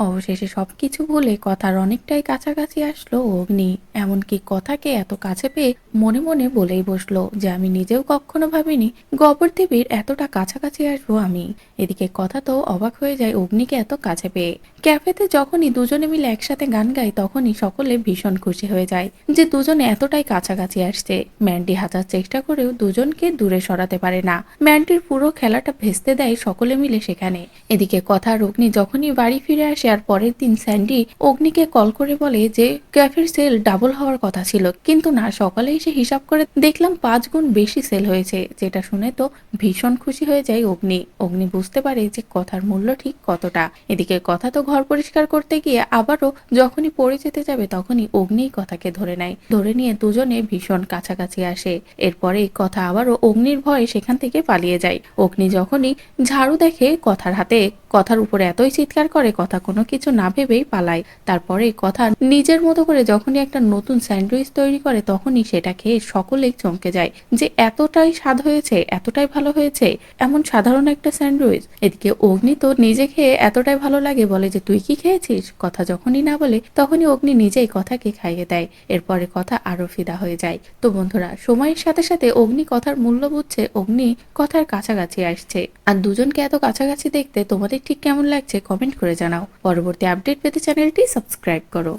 অবশেষে সবকিছু বলে কথার অনেকটাই কাছাকাছি আসলো অগ্নি। এমনকি কথাকে এত কাছে পেয়ে মনে মনে বলেই বসল যে আমি নিজেও কখনো ভাবিনি গবর দেবীর এতটা কাছাকাছি আসব আমি। এদিকে কথা তো অবাক হয়ে যায় অগ্নিকে এত কাছে পেয়ে। ক্যাফেতে যখনই দুজনে মিলে একসাথে গান গাই তখনই সকলে ভীষণ খুশি হয়ে যায় যে দুজনে এতটাই কাছাকাছি আসছে। ম্যান্ডি হাজার চেষ্টা করেও দুজনকে দূরে সরাতে পারে না। ম্যান্ডির পুরো খেলাটা ভেস্তে দেয় সকলে মিলে সেখানে। এদিকে কথা অগ্নি যখনই বাড়ি ফিরে আর পরের দিন স্যান্ডি অগ্নিকে কল করে বলে যে ক্যাফের সেল ডাবল হওয়ার কথা ছিল। কিন্তু না, সকালে এসে হিসাব করে দেখলাম পাঁচ গুণ বেশি সেল হয়েছে। যেটা শুনে তো ভীষণ খুশি হয়ে যায় অগ্নি। অগ্নি বুঝতে পারে যে কথার মূল্য ঠিক কতটা। এদিকে কথা তো ঘর পরিষ্কার করতে গিয়ে আবারও যখনই পড়ে যেতে যাবে তখনই অগ্নিই কথাকে ধরে নেয়। ধরে নিয়ে দুজনে ভীষণ কাছাকাছি আসে। এরপরে কথা আবারও অগ্নির ভয়ে সেখান থেকে পালিয়ে যায়। অগ্নি যখনই ঝাড়ু দেখে কথার হাতে কথার উপরে এতই চিৎকার করে কথা কোনো কিছু না ভেবেই পালায়। তারপরে কথা নিজের মতো করে যখনই একটা নতুন স্যান্ডউইচ তৈরি করে তখনই সেটা খেয়ে সকলেই চমকে যায় যে এতটাই স্বাদ হয়েছে, এতটাই ভালো হয়েছে, এমন সাধারণ একটা স্যান্ডউইচ। এদিকে অগ্নি তো নিজে খেয়ে এতটাই ভালো লাগে বলে যে তুই কি খেয়েছিস? কথা যখনই না বলে তখনই অগ্নি নিজেই কথাকে খাইয়ে দেয়। এরপরে কথা আরও ফিদা হয়ে যায়। তো বন্ধুরা, সময়ের সাথে সাথে অগ্নি কথার মূল্য বুঝছে, অগ্নি কথার কাছাকাছি আসছে। আর দুজনকে এত কাছাকাছি দেখতে তোমাদের ঠিক কেমন লাগছে কমেন্ট করে জানাও। পরবর্তী আপডেট পেতে চ্যানেলটি সাবস্ক্রাইব করো।